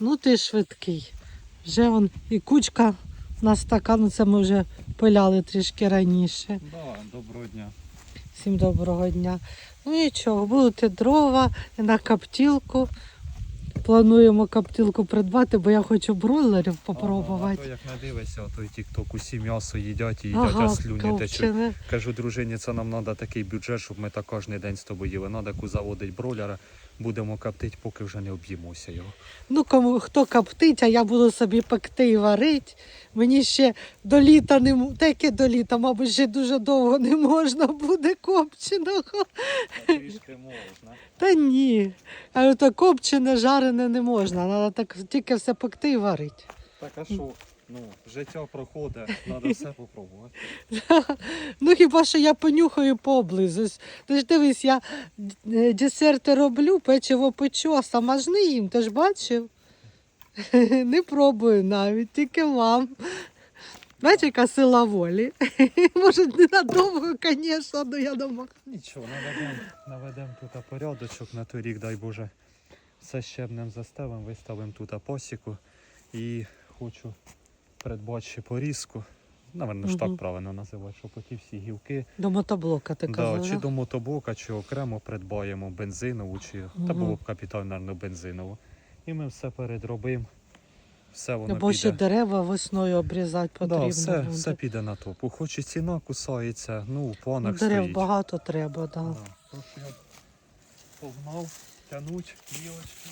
Ну ти швидкий. Вже вон і кучка у нас така, ну це ми вже пиляли трішки раніше. Да, доброго дня. Всім доброго дня. Ну нічого, будуть дрова і на коптілку. Плануємо коптілку придбати, бо я хочу бройлерів А попробувати. то як не дивишся, а той тік-ток усі м'ясо їдять і їдять, Ага, а слюні течуть. Кажу, дружині, це нам треба такий бюджет, щоб ми так кожен день з тобою їли. Треба яку заводить бройлера, будемо коптити, поки вже не об'їмося його. Ну, кому хто коптить, а я буду собі пекти і варити. Мені ще до літа не таке до літа, мабуть, ще дуже довго не можна буде копченого. Трішки можна. Та ні. А то копчене, жарене не можна. Треба так тільки все пекти і варити. Так а що? Ну, життя проходить, треба все попробувати. Ну хіба що я понюхаю поблизу. Ти ж дивись, я е, десерти роблю, печиво печу, а сама ж не їм, ти ж бачив? Не пробую навіть, тільки вам. Бачиш, яка сила волі. Може, ненадовго, звісно, але я дома. Нічого, наведемо наведем тут порядочок на той рік, дай Боже. Все щебнем застелим, виставимо тут посіку і хочу придбати порізку. Наверно, ж так правильно називати, щоб оті всі гілки. До мотоблока ти Да, казала. чи до мотоблока, чи окремо придбаємо бензинову, чи та було б капітально бензинову. І ми все передробимо. Все воно Бо ще піде. дерева весною обрізати потрібно. Да, все, буде. все піде на топу. Хоч і ціна кусається, ну у планах Дерев стоїть. багато треба, так. Да. Да. Погнав тянуть гілочки.